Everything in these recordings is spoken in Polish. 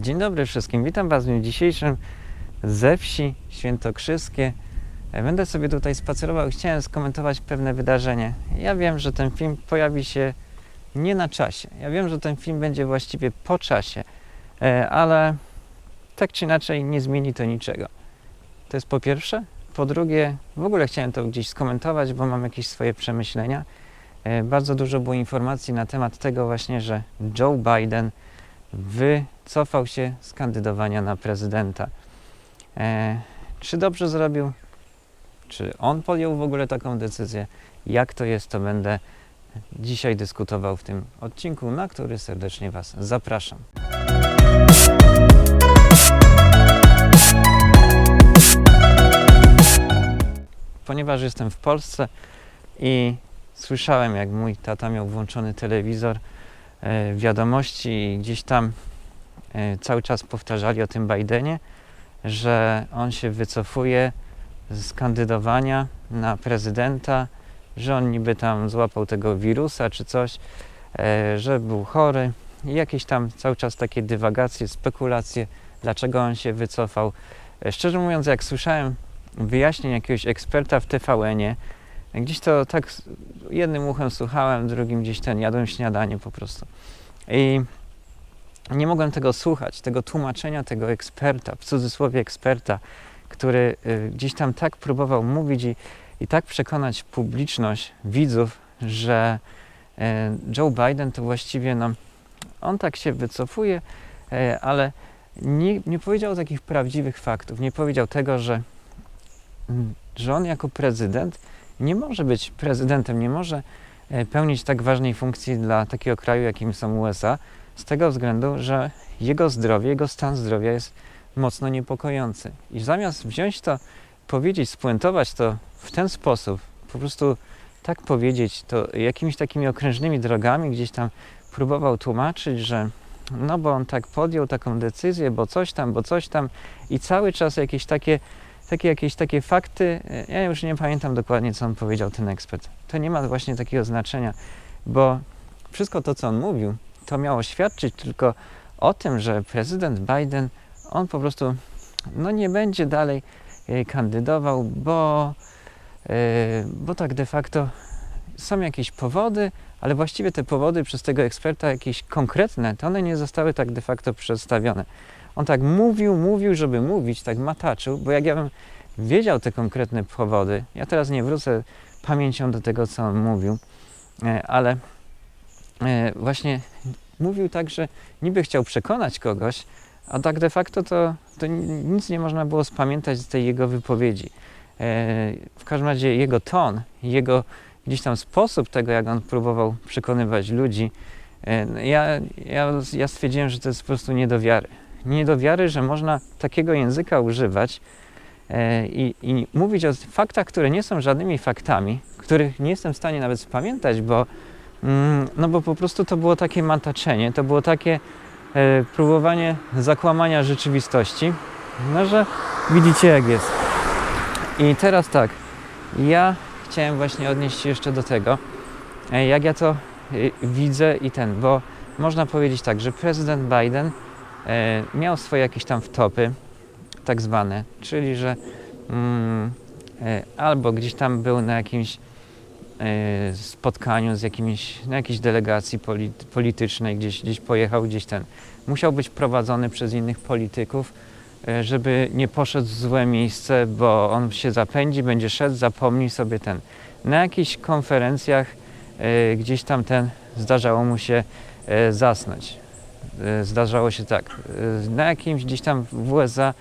Dzień dobry wszystkim, witam Was w dniu dzisiejszym ze wsi Świętokrzyskie. E, Będę sobie tutaj spacerował i chciałem skomentować pewne wydarzenie. Ja wiem, że ten film pojawi się nie na czasie. Ja wiem, że ten film będzie właściwie po czasie, e, ale tak czy inaczej nie zmieni to niczego. To jest po pierwsze. Po drugie, w ogóle chciałem to gdzieś skomentować, bo mam jakieś swoje przemyślenia. E, Bardzo dużo było informacji na temat tego właśnie, że Joe Biden wycofał się z kandydowania na prezydenta. E, czy dobrze zrobił? Czy on podjął w ogóle taką decyzję? Jak to jest, to będę dzisiaj dyskutował w tym odcinku, na który serdecznie Was zapraszam. Ponieważ jestem w Polsce i słyszałem, jak mój tata miał włączony telewizor, wiadomości i gdzieś tam e, cały czas powtarzali o tym Bidenie, że on się wycofuje z kandydowania na prezydenta, że on niby tam złapał tego wirusa czy coś, e, że był chory i jakieś tam cały czas takie dywagacje, spekulacje, dlaczego on się wycofał. E, Szczerze mówiąc, jak słyszałem wyjaśnień jakiegoś eksperta w TVN-ie, gdzieś to tak jednym uchem słuchałem, drugim gdzieś ten, jadłem śniadanie po prostu. I nie mogłem tego słuchać, tego tłumaczenia tego eksperta, w cudzysłowie eksperta, który y, gdzieś tam tak próbował mówić i, i tak przekonać publiczność, widzów, że e, Joe Biden to właściwie, no, on tak się wycofuje, e, ale nie, nie powiedział takich prawdziwych faktów. Nie powiedział tego, że, mm, że on jako prezydent nie może być prezydentem, nie może e, pełnić tak ważnej funkcji dla takiego kraju, jakim są USA, z tego względu, że jego zdrowie, jego stan zdrowia jest mocno niepokojący. I zamiast wziąć to, powiedzieć, spuentować to w ten sposób, po prostu tak powiedzieć, to jakimiś takimi okrężnymi drogami gdzieś tam próbował tłumaczyć, że no bo on tak podjął taką decyzję, bo coś tam, bo coś tam i cały czas jakieś takie, takie jakieś takie fakty, e, ja już nie pamiętam dokładnie, co on powiedział, ten ekspert. To nie ma właśnie takiego znaczenia, bo wszystko to, co on mówił, to miało świadczyć tylko o tym, że prezydent Biden, on po prostu no nie będzie dalej e, kandydował, bo, e, bo tak de facto są jakieś powody, ale właściwie te powody przez tego eksperta jakieś konkretne, to one nie zostały tak de facto przedstawione. On tak mówił, mówił, żeby mówić, tak mataczył, bo jak ja bym wiedział te konkretne powody, ja teraz nie wrócę pamięcią do tego, co on mówił, e, ale e, właśnie mówił tak, że niby chciał przekonać kogoś, a tak de facto to, to ni- nic nie można było spamiętać z tej jego wypowiedzi. E, W każdym razie jego ton, jego gdzieś tam sposób tego, jak on próbował przekonywać ludzi, no ja, ja, ja stwierdziłem, że to jest po prostu nie do wiary. Nie do wiary, że można takiego języka używać e, i, i mówić o faktach, które nie są żadnymi faktami, których nie jestem w stanie nawet spamiętać, bo, mm, no bo po prostu to było takie mataczenie, to było takie e, próbowanie zakłamania rzeczywistości, no że widzicie jak jest. I teraz tak, ja chciałem właśnie odnieść się jeszcze do tego, e, jak ja to widzę i ten, bo można powiedzieć tak, że prezydent Biden miał swoje jakieś tam wtopy, tak zwane, czyli że mm, e, albo gdzieś tam był na jakimś e, spotkaniu z jakimiś, na jakiejś delegacji polit, politycznej, gdzieś, gdzieś pojechał, gdzieś ten. Musiał być prowadzony przez innych polityków, e, żeby nie poszedł w złe miejsce, bo on się zapędzi, będzie szedł, zapomni sobie ten. Na jakichś konferencjach e, gdzieś tam ten zdarzało mu się e, zasnąć. E, Zdarzało się tak. e, Na jakimś gdzieś tam w USA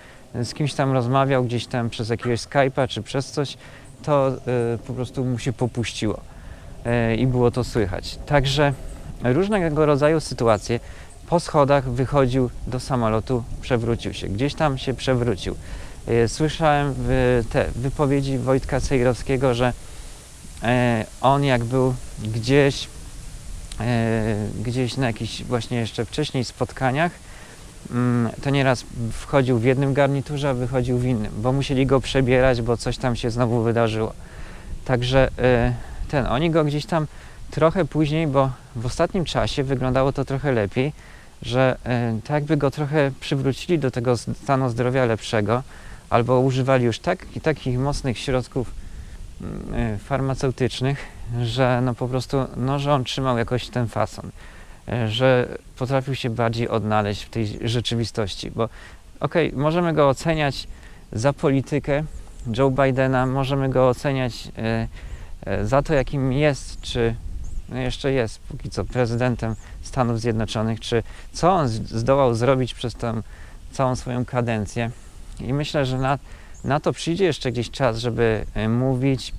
z kimś tam rozmawiał, gdzieś tam przez jakiegoś Skype'a czy przez coś, to e, po prostu mu się popuściło e, i było to słychać. Także różnego rodzaju sytuacje. Po schodach wychodził do samolotu, przewrócił się, gdzieś tam się przewrócił. E, Słyszałem te wypowiedzi Wojtka Cejrowskiego, że e, on jak był gdzieś, e, gdzieś na jakichś właśnie jeszcze wcześniej spotkaniach, mm, to nieraz wchodził w jednym garniturze, a wychodził w innym, bo musieli go przebierać, bo coś tam się znowu wydarzyło. Także e, ten, oni go gdzieś tam trochę później, bo w ostatnim czasie wyglądało to trochę lepiej, że e, tak jakby go trochę przywrócili do tego stanu zdrowia lepszego, albo używali już tak, takich mocnych środków e, farmaceutycznych, że no po prostu, no, że on trzymał jakoś ten fason, e, że potrafił się bardziej odnaleźć w tej rzeczywistości, bo okej, możemy go oceniać za politykę Joe Bidena, możemy go oceniać e, e, za to, jakim jest, czy no jeszcze jest póki co prezydentem Stanów Zjednoczonych, czy co on zdołał zrobić przez tę całą swoją kadencję. I myślę, że na, na to przyjdzie jeszcze gdzieś czas, żeby e, mówić,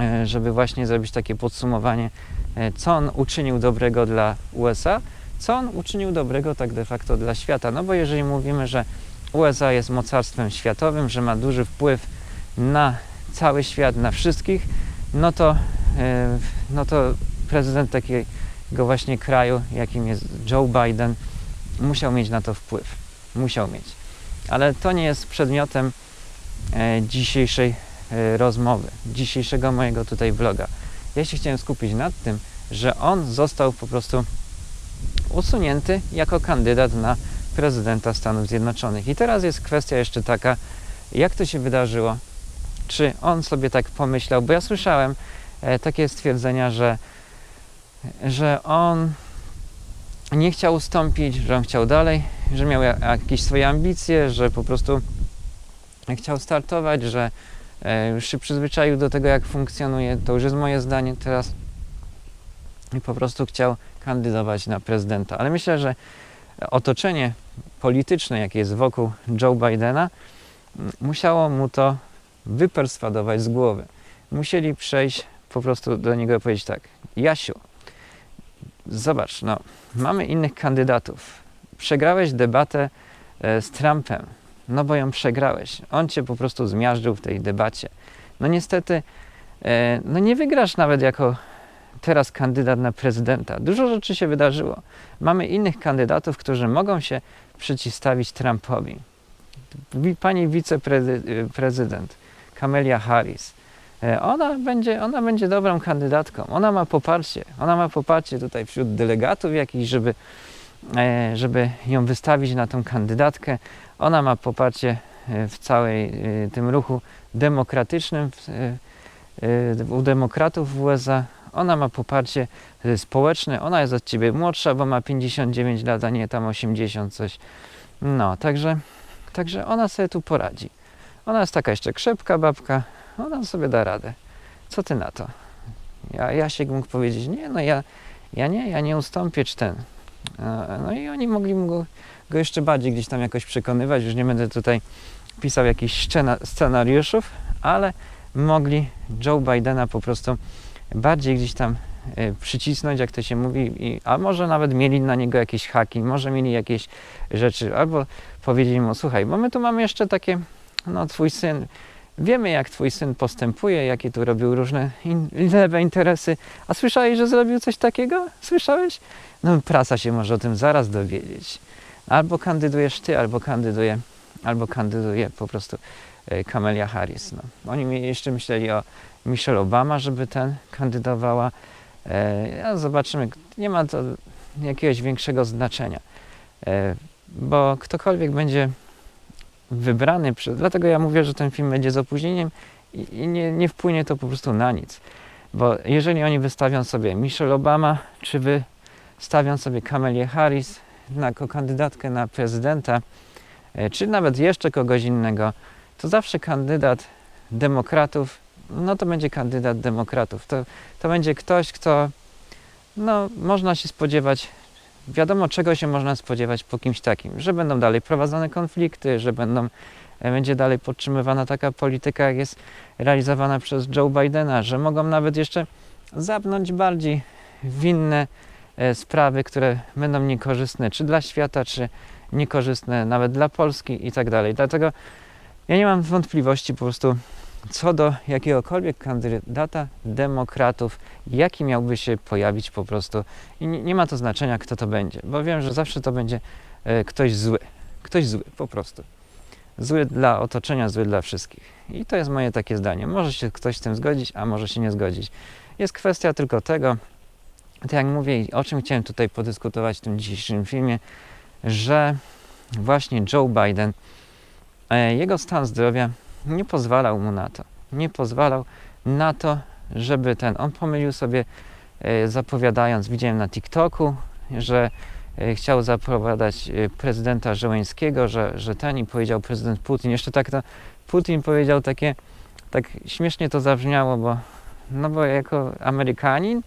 e, żeby właśnie zrobić takie podsumowanie, e, co on uczynił dobrego dla USA, co on uczynił dobrego tak de facto dla świata. No bo jeżeli mówimy, że USA jest mocarstwem światowym, że ma duży wpływ na cały świat, na wszystkich, no to, no to prezydent takiego właśnie kraju, jakim jest Joe Biden, musiał mieć na to wpływ. Musiał mieć. Ale to nie jest przedmiotem dzisiejszej e, rozmowy, dzisiejszego mojego tutaj vloga. Ja się chciałem skupić nad tym, że on został po prostu usunięty jako kandydat na prezydenta Stanów Zjednoczonych. I teraz jest kwestia jeszcze taka, jak to się wydarzyło? Czy on sobie tak pomyślał? Bo ja słyszałem e, takie stwierdzenia, że, że on nie chciał ustąpić, że on chciał dalej, że miał ja- jakieś swoje ambicje, że po prostu chciał startować, że e, już się przyzwyczaił do tego, jak funkcjonuje. To już jest moje zdanie teraz. I po prostu chciał kandydować na prezydenta. Ale myślę, że otoczenie polityczne, jakie jest wokół Joe Bidena, musiało mu to wyperswadować z głowy. Musieli przejść po prostu do niego i powiedzieć tak, Jasiu, zobacz, no, mamy innych kandydatów. Przegrałeś debatę e, z Trumpem, no bo ją przegrałeś. On cię po prostu zmiażdżył w tej debacie. No niestety, e, no nie wygrasz nawet jako teraz kandydat na prezydenta. Dużo rzeczy się wydarzyło. Mamy innych kandydatów, którzy mogą się przeciwstawić Trumpowi. Wi- Pani wiceprezydent Kamelia Harris. e, Ona będzie, ona będzie dobrą kandydatką. Ona ma poparcie. Ona ma poparcie tutaj wśród delegatów jakichś, żeby, e, żeby ją wystawić na tą kandydatkę. Ona ma poparcie e, w całej e, tym ruchu demokratycznym e, e, u demokratów w USA. Ona ma poparcie e, społeczne. Ona jest od ciebie młodsza, bo ma 59 lat, a nie tam 80 coś. No, także, także ona sobie tu poradzi. Ona jest taka jeszcze krzepka babka, ona sobie da radę. Co ty na to? Ja, Jasiek mógł powiedzieć, nie, no ja, ja nie, ja nie ustąpię, czy ten. E, No i oni mogli go, go jeszcze bardziej gdzieś tam jakoś przekonywać, już nie będę tutaj pisał jakichś scena, scenariuszów, ale mogli Joe Bidena po prostu bardziej gdzieś tam e, przycisnąć, jak to się mówi, a może nawet mieli na niego jakieś haki, może mieli jakieś rzeczy, albo powiedzieli mu, słuchaj, bo my tu mamy jeszcze takie, no twój syn, wiemy jak twój syn postępuje, jakie tu robił różne in, lewe interesy, a słyszałeś, że zrobił coś takiego? Słyszałeś? No prasa się może o tym zaraz dowiedzieć. Albo kandydujesz ty, albo kandyduje, albo kandyduje po prostu e, Kamelia Harris. No. Oni jeszcze myśleli o Michelle Obama, żeby ten kandydowała. E, zobaczymy, nie ma to jakiegoś większego znaczenia, e, bo ktokolwiek będzie wybrany, przez, dlatego ja mówię, że ten film będzie z opóźnieniem i, i nie, nie wpłynie to po prostu na nic. Bo jeżeli oni wystawią sobie Michelle Obama, czy wystawią sobie Kamelię Harris jako kandydatkę na prezydenta, e, czy nawet jeszcze kogoś innego, to zawsze kandydat demokratów, no to będzie kandydat demokratów. To, to będzie ktoś, kto, no można się spodziewać, wiadomo czego się można spodziewać po kimś takim, że będą dalej prowadzone konflikty, że będą, e, będzie dalej podtrzymywana taka polityka, jak jest realizowana przez Joe Bidena, że mogą nawet jeszcze zapnąć bardziej w inne e, sprawy, które będą niekorzystne czy dla świata, czy niekorzystne nawet dla Polski i tak dalej. Dlatego ja nie mam wątpliwości po prostu co do jakiegokolwiek kandydata demokratów, jaki miałby się pojawić po prostu. I nie, ma to znaczenia, kto to będzie, bo wiem, że zawsze to będzie e, ktoś zły. Ktoś zły, po prostu. Zły dla otoczenia, zły dla wszystkich. I to jest moje takie zdanie. Może się ktoś z tym zgodzić, a może się nie zgodzić. Jest kwestia tylko tego, tak jak mówię, o czym chciałem tutaj podyskutować w tym dzisiejszym filmie, że właśnie Joe Biden, e, jego stan zdrowia nie pozwalał mu na to. Nie pozwalał na to, żeby ten, on pomylił sobie e, zapowiadając, widziałem na TikToku, że e, chciał zapowiadać e, prezydenta Żeleńskiego, że, że ten i powiedział prezydent Putin. Jeszcze tak to Putin powiedział takie, tak śmiesznie to zabrzmiało, bo no bo jako Amerykanin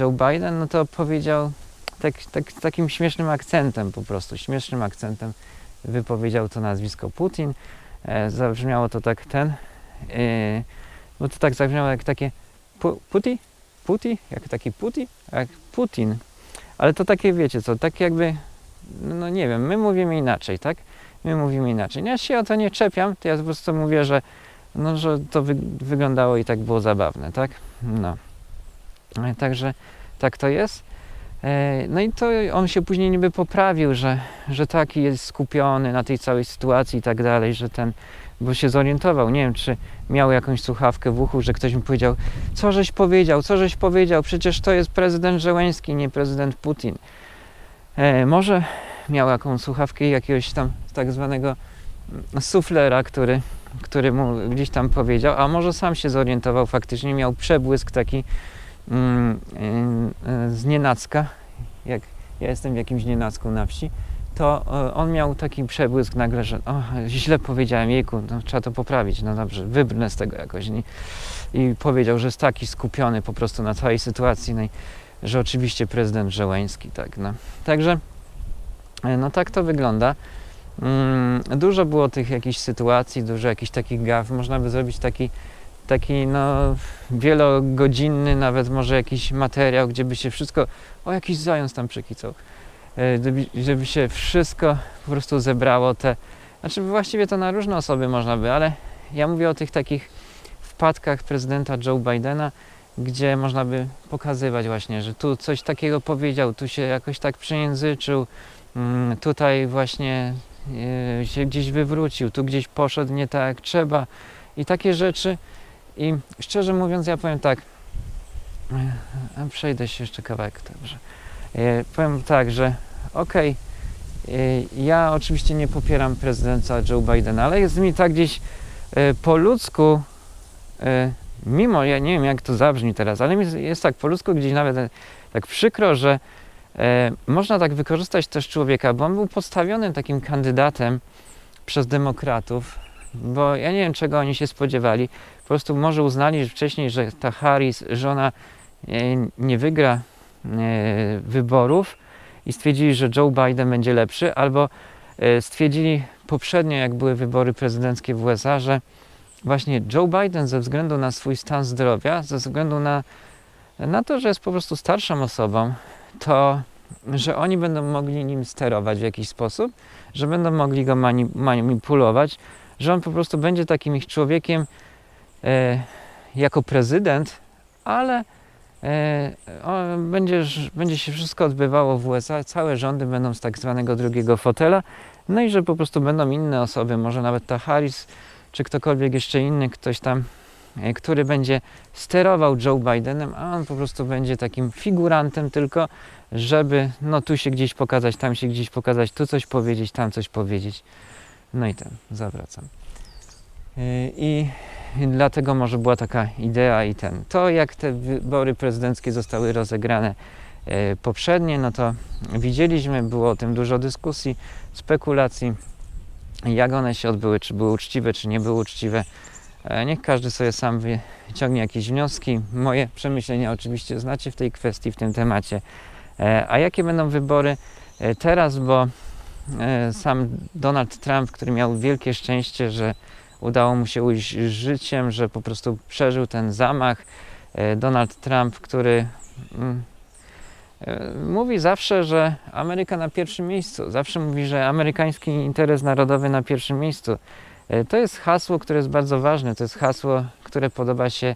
Joe Biden, no to powiedział tak, tak, takim śmiesznym akcentem po prostu, śmiesznym akcentem wypowiedział to nazwisko Putin. E, zabrzmiało to tak ten, e, bo to tak zabrzmiało jak takie pu, Puti? Puti? Jak taki Puti? Jak Putin. Ale to takie wiecie co, tak jakby, no nie wiem, my mówimy inaczej, tak? My mówimy inaczej. Ja się o to nie czepiam, to ja po prostu mówię, że no, że to wy, wyglądało i tak było zabawne, tak? No. E, Także tak to jest. E, No i to on się później niby poprawił, że, że taki jest skupiony na tej całej sytuacji i tak dalej, że ten, bo się zorientował, nie wiem, czy miał jakąś słuchawkę w uchu, że ktoś mu powiedział, co żeś powiedział, co żeś powiedział, przecież to jest prezydent Żeleński, nie prezydent Putin. E, może miał jakąś słuchawkę jakiegoś tam tak zwanego suflera, który, który mu gdzieś tam powiedział, a może sam się zorientował, faktycznie miał przebłysk taki z nienacka, jak ja jestem w jakimś nienacku na wsi, to y, on miał taki przebłysk nagle, że o, źle powiedziałem, jejku, no, trzeba to poprawić, no dobrze, wybrnę z tego jakoś. I, I powiedział, że jest taki skupiony po prostu na całej sytuacji, no i, że oczywiście prezydent Żeleński, tak, no. Także, y, no tak to wygląda. Mm, Dużo było tych jakichś sytuacji, dużo jakichś takich gaf. Można by zrobić taki, taki no, wielogodzinny, nawet może jakiś materiał, gdzie by się wszystko, o jakiś zając tam przekicał, E, żeby, żeby się wszystko po prostu zebrało te, znaczy właściwie to na różne osoby można by, ale ja mówię o tych takich wpadkach prezydenta Joe Bidena, gdzie można by pokazywać właśnie, że tu coś takiego powiedział, tu się jakoś tak przejęzyczył, mm, tutaj właśnie e, się gdzieś wywrócił, tu gdzieś poszedł nie tak jak trzeba i takie rzeczy. I szczerze mówiąc, ja powiem tak, e, przejdę się jeszcze kawałek, także e, powiem tak, że okej, e, ja oczywiście nie popieram prezydenta Joe Bidena, ale jest mi tak gdzieś po ludzku, mimo, ja nie wiem jak to zabrzmi teraz, ale jest, jest tak po ludzku gdzieś nawet tak przykro, że można tak wykorzystać też człowieka, bo on był podstawionym takim kandydatem przez demokratów, bo ja nie wiem czego oni się spodziewali. Po prostu może uznali że wcześniej, że ta Harris, że ona e, nie wygra e, wyborów i stwierdzili, że Joe Biden będzie lepszy, albo e, stwierdzili poprzednio, jak były wybory prezydenckie w USA, że właśnie Joe Biden ze względu na swój stan zdrowia, ze względu na, na to, że jest po prostu starszą osobą, to że oni będą mogli nim sterować w jakiś sposób, że będą mogli go mani- manipulować, że on po prostu będzie takim ich człowiekiem e, jako prezydent, ale e, będzie, będzie się wszystko odbywało w USA, całe rządy będą z tak zwanego drugiego fotela, no i że po prostu będą inne osoby, może nawet ta Harris, czy ktokolwiek jeszcze inny, ktoś tam, e, który będzie sterował Joe Bidenem, a on po prostu będzie takim figurantem tylko, żeby no tu się gdzieś pokazać, tam się gdzieś pokazać, tu coś powiedzieć, tam coś powiedzieć. No i ten, zawracam. Yy, I dlatego może była taka idea i ten. To jak te wybory prezydenckie zostały rozegrane e, poprzednie, no to widzieliśmy, było o tym dużo dyskusji, spekulacji, jak one się odbyły, czy były uczciwe, czy nie były uczciwe. E, Niech każdy sobie sam wyciągnie jakieś wnioski. Moje przemyślenia oczywiście znacie w tej kwestii, w tym temacie. E, A jakie będą wybory e, teraz, bo sam Donald Trump, który miał wielkie szczęście, że udało mu się ujść życiem, że po prostu przeżył ten zamach. E, Donald Trump, który mm, e, mówi zawsze, że Ameryka na pierwszym miejscu. Zawsze mówi, że amerykański interes narodowy na pierwszym miejscu. E, To jest hasło, które jest bardzo ważne. To jest hasło, które podoba się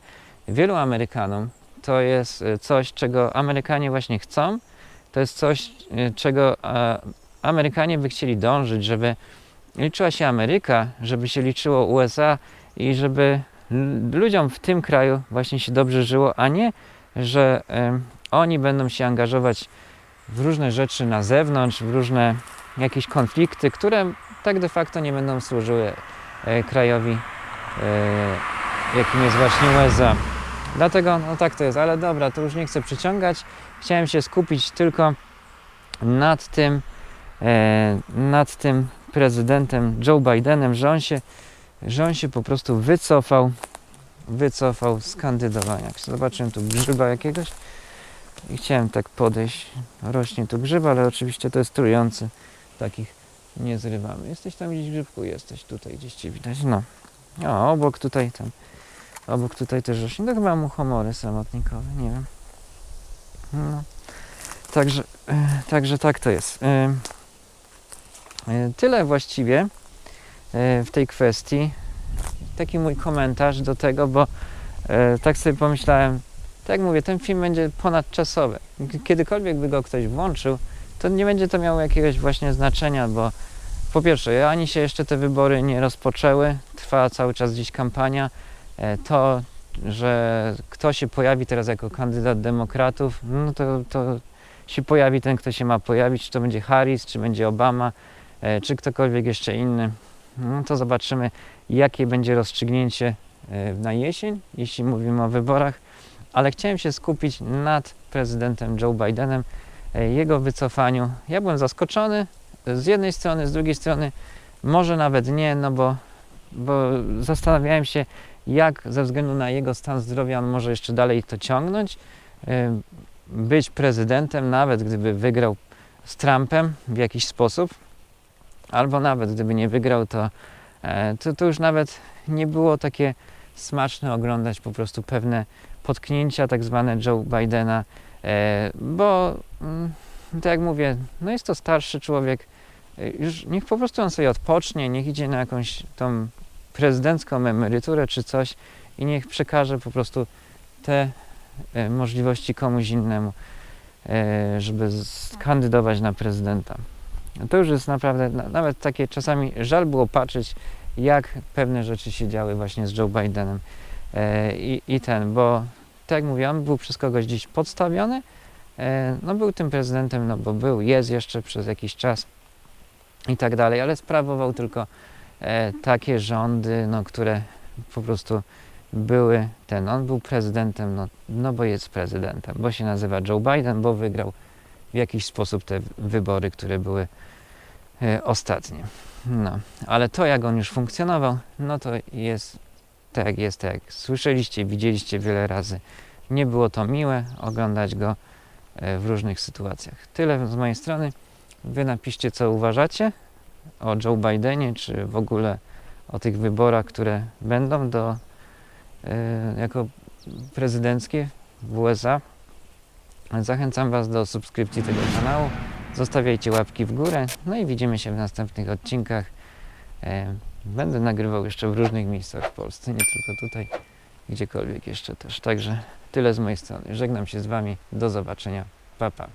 wielu Amerykanom. To jest e, coś, czego Amerykanie właśnie chcą. To jest coś, e, czego e, Amerykanie by chcieli dążyć, żeby liczyła się Ameryka, żeby się liczyło USA i żeby ludziom w tym kraju właśnie się dobrze żyło, a nie, że em, oni będą się angażować w różne rzeczy na zewnątrz, w różne jakieś konflikty, które tak de facto nie będą służyły e, krajowi, e, jakim jest właśnie USA. Dlatego, no tak to jest, ale dobra, to już nie chcę przyciągać. Chciałem się skupić tylko nad tym, nad tym prezydentem Joe Bidenem, że on się, że on się po prostu wycofał, wycofał z kandydowania. Zobaczyłem tu grzyba jakiegoś i chciałem tak podejść. Rośnie tu grzyb, ale oczywiście to jest trujący. Takich nie zrywamy. Jesteś tam gdzieś grzybku, jesteś tutaj gdzieś cię widać. No. O, obok tutaj tam. Obok tutaj też rośnie. To chyba muchomory samotnikowe, nie wiem. No. Także, e, także tak to jest. E, Tyle właściwie e, w tej kwestii. Taki mój komentarz do tego, bo e, tak sobie pomyślałem, tak jak mówię, ten film będzie ponadczasowy. Kiedykolwiek by go ktoś włączył, to nie będzie to miało jakiegoś właśnie znaczenia, bo po pierwsze, ani się jeszcze te wybory nie rozpoczęły, trwa cały czas gdzieś kampania. To, że kto się pojawi teraz jako kandydat demokratów, no to, to się pojawi ten, kto się ma pojawić, czy to będzie Harris, czy będzie Obama, czy ktokolwiek jeszcze inny. No to zobaczymy, jakie będzie rozstrzygnięcie e, na jesień, jeśli mówimy o wyborach. Ale chciałem się skupić nad prezydentem Joe Bidenem, e, jego wycofaniu. Ja byłem zaskoczony z jednej strony, z drugiej strony może nawet nie, no bo, bo zastanawiałem się, jak ze względu na jego stan zdrowia on może jeszcze dalej to ciągnąć. e, Być prezydentem, nawet gdyby wygrał z Trumpem w jakiś sposób, albo nawet gdyby nie wygrał, to, e, to, to już nawet nie było takie smaczne oglądać po prostu pewne potknięcia, tak zwane Joe Bidena, e, bo mm, tak jak mówię, no jest to starszy człowiek, e, już niech po prostu on sobie odpocznie, niech idzie na jakąś tą prezydencką emeryturę czy coś i niech przekaże po prostu te możliwości komuś innemu, żeby kandydować na prezydenta. To już jest naprawdę, na- nawet takie czasami żal było patrzeć, jak pewne rzeczy się działy właśnie z Joe Bidenem e, i, i ten, bo tak jak mówiłam, był przez kogoś dziś podstawiony, e, no był tym prezydentem, no bo był, jest jeszcze przez jakiś czas i tak dalej, ale sprawował tylko e, takie rządy, no, które po prostu były ten, on był prezydentem, no, no bo jest prezydentem, bo się nazywa Joe Biden, bo wygrał w jakiś sposób te wybory, które były e, ostatnie. No, ale to jak on już funkcjonował, no to jest tak jest, tak słyszeliście, widzieliście wiele razy. Nie było to miłe oglądać go e, w różnych sytuacjach. Tyle z mojej strony. Wy napiszcie, co uważacie o Joe Bidenie, czy w ogóle o tych wyborach, które będą do, e, jako prezydenckie w USA. Zachęcam Was do subskrypcji tego kanału. Zostawiajcie łapki w górę. No i widzimy się w następnych odcinkach. E, Będę nagrywał jeszcze w różnych miejscach w Polsce, nie tylko tutaj, gdziekolwiek jeszcze też. Także tyle z mojej strony. Żegnam się z Wami. Do zobaczenia. Pa, pa.